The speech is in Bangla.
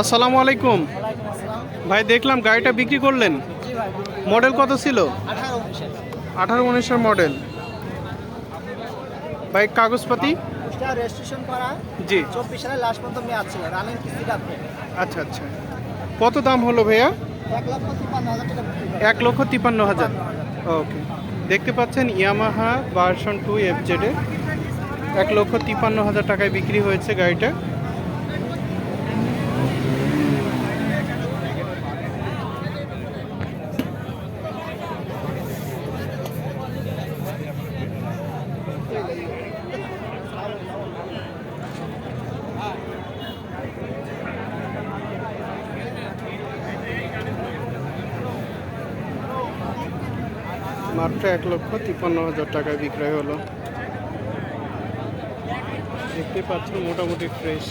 আসসালামু আলাইকুম। ভাই, দেখলাম গাড়িটা বিক্রি করলেন। মডেল কত ছিল? আঠারো উনিশের মডেল। ভাই, কাগজপাতি? জি। চব্বিশ সালে লাস্ট পর্যন্ত মেয়াদ ছিল রানিং আচ্ছা আচ্ছা। কত দাম হলো ভাইয়া। এক লক্ষ তিপ্পান্ন হাজার। ওকে। দেখতে পাচ্ছেন, ইয়ামাহা ভার্সন টু এফ জেডে এক লক্ষ তিপ্পান্ন হাজার টাকায় বিক্রি হয়েছে গাড়িটা। মাত্র এক লক্ষ তিপ্পান্ন হাজার টাকা বিক্রয় হলো। দেখতে পাচ্ছেন মোটামুটি ফ্রেশ